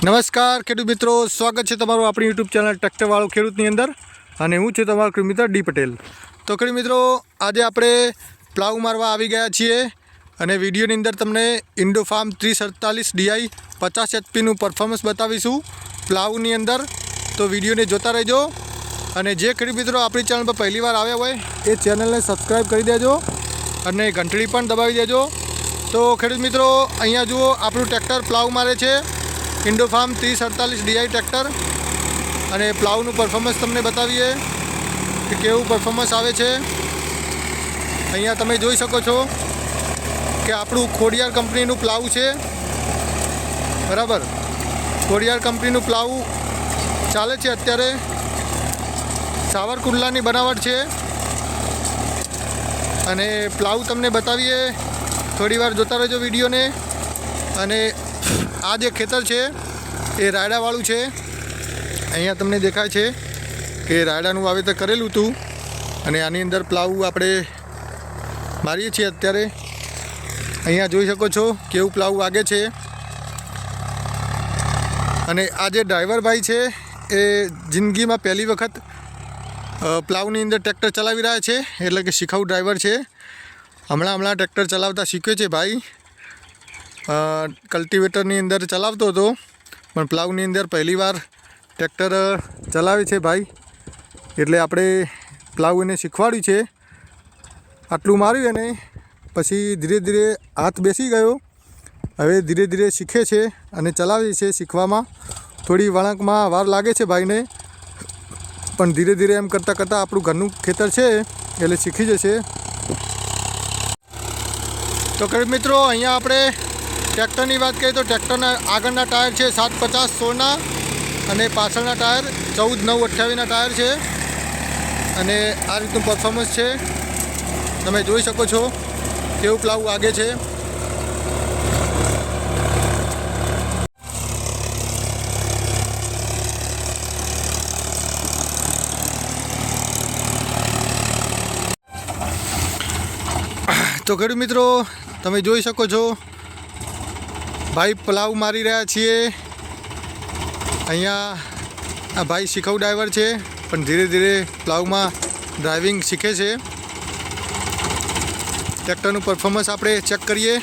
નમસ્કાર ખેડૂત મિત્રો, સ્વાગત છે તમારું આપણી યુટ્યુબ ચેનલ ટ્રેક્ટરવાળો ખેડૂતની અંદર અને હું છું તમારો ખેડૂત મિત્ર ડી પટેલ. તો ખેડૂત મિત્રો, આજે આપણે પ્લાવ મારવા આવી ગયા છીએ અને વિડીયોની અંદર તમને ઇન્ડો ફાર્મ ત્રીસ અડતાલીસ ડીઆઈ પચાસ એચપીનું પરફોર્મન્સ બતાવીશું પ્લાવની અંદર. તો વિડીયોને જોતા રહેજો અને જે ખેડૂત મિત્રો આપણી ચેનલ પર પહેલી વાર આવ્યા હોય એ ચેનલને સબસ્ક્રાઈબ કરી દેજો અને ઘંટડી પણ દબાવી દેજો. તો ખેડૂત મિત્રો, અહીંયા જુઓ, આપણું ટ્રેક્ટર પ્લાવ મારે છે. ઇન્ડો ફાર્મ ત્રીસ અડતાલીસ ડીઆઈ ટ્રેક્ટર અને પ્લાવનું પરફોર્મન્સ તમને બતાવીએ કે કેવું પરફોર્મન્સ આવે છે. અહીંયા તમે જોઈ શકો છો કે આપણું ખોડિયાર કંપનીનું પ્લાવ છે. બરાબર? ખોડિયાર કંપનીનું પ્લાવ ચાલે છે અત્યારે. સાવરકુંડલાની બનાવટ છે. અને પ્લાવ તમને બતાવીએ. થોડીવાર જોતા રહેજો વિડીયોને. અને આ જે ખેતર છે, એ રાયડાવાળું છે. અહીંયા તમને દેખાય છે કે રાયડાનું વાવેતર કરેલું હતું અને આની અંદર પ્લાવ આપણે મારીએ છીએ અત્યારે. અહીંયા જોઈ શકો છો કેવું પ્લાવ વાગે છે. અને આ જે ડ્રાઈવર ભાઈ છે, એ જિંદગીમાં પહેલી વખત પ્લાવની અંદર ટ્રેક્ટર ચલાવી રહ્યા છે. એટલે કે શીખાઉ ડ્રાઈવર છે. હમણાં હમણાં ટ્રેક્ટર ચલાવતા શીખ્યો છે ભાઈ. કલ્ટિવેટરની અંદર ચલાવતો હતો. પણ પ્લાવની અંદર પહેલીવાર ટ્રેક્ટર ચલાવે છે ભાઈ. એટલે આપણે પ્લાવ એને શીખવાડ્યું છે. આટલું માર્યું એને, પછી ધીરે ધીરે હાથ બેસી ગયો. હવે ધીરે ધીરે શીખે છે અને ચલાવે છે શીખવામાં. થોડી વળાંકમાં વાર લાગે છે ભાઈને. પણ ધીરે ધીરે એમ કરતાં કરતાં આપણું ઘરનું ખેતર છે, એટલે શીખી જશે. તો મિત્રો, અહીંયા આપણે ટ્રેક્ટરની વાત કરીએ તો ટ્રેક્ટરના આગળના ટાયર છે સાત પચાસ સોળના અને પાછળના ટાયર ચૌદ નવ અઠ્યાવીસના ટાયર છે. અને આ રીતનું પરફોર્મન્સ છે. તમે જોઈ શકો છો કેવું પ્લાવું આગે છે. તો ખેડૂત મિત્રો, તમે જોઈ શકો છો ભાઈ પલાવ મારી રહ્યા છીએ. અહીંયા આ ભાઈ શીખવ ડ્રાઈવર છે, પણ ધીરે ધીરે પ્લાવમાં ડ્રાઇવિંગ શીખે છે. ટ્રેક્ટરનું પરફોર્મન્સ આપણે ચેક કરીએ.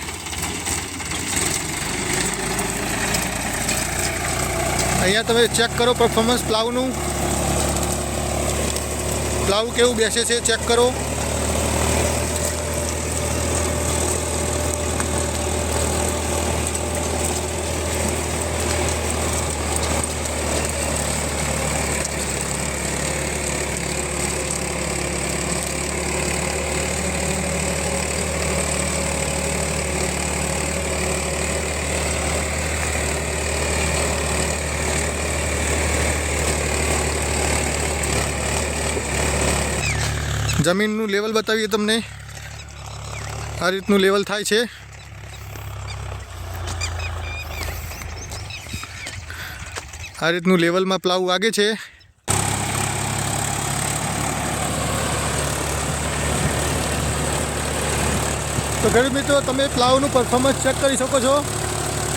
અહીંયા તમે ચેક કરો પરફોર્મન્સ પ્લાવનું. પ્લાવ કેવું બેસે છે ચેક કરો. જમીનનું લેવલ બતાવીએ તમને. આ રીતનું લેવલ થાય છે. આ રીતનું લેવલમાં પ્લાવ વાગે છે. તો ગરીબ મિત્રો, તમે પ્લાવનું પરફોર્મન્સ ચેક કરી શકો છો.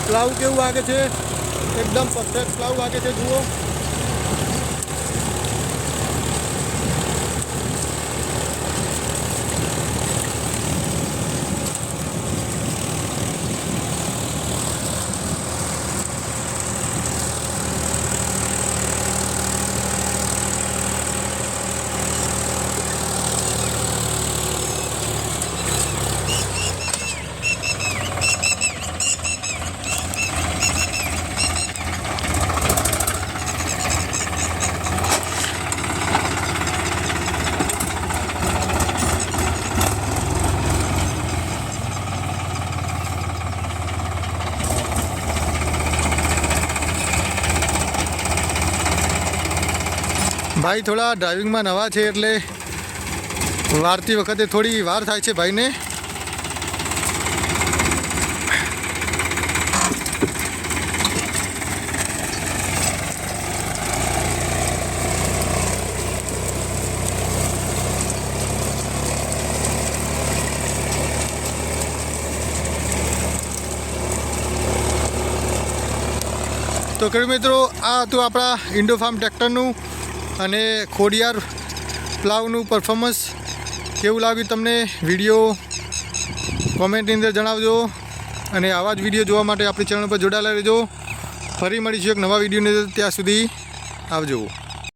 પ્લાવ કેવું વાગે છે? એકદમ પરફેક્ટ પ્લાવ વાગે છે, જુઓ. ભાઈ થોડા ડ્રાઇવિંગમાં નવા છે એટલે વારતી વખતે થોડી વાર થાય છે ભાઈને. તો ખેડૂત મિત્રો, આ હતું આપણા ઇન્ડો ફાર્મ ટ્રેક્ટરનું અને ખોડિયાર પ્લાવનું પરફોર્મન્સ કેવું લાગ્યું તમને? વીડિયો કોમેન્ટની અંદર જણાવજો. અને આવા જ વીડિયો જોવા માટે આપણી ચેનલ પર જોડાયેલા રહેજો. ફરી મળીશું એક નવા વિડીયોની અંદર. ત્યાં સુધી આવજો.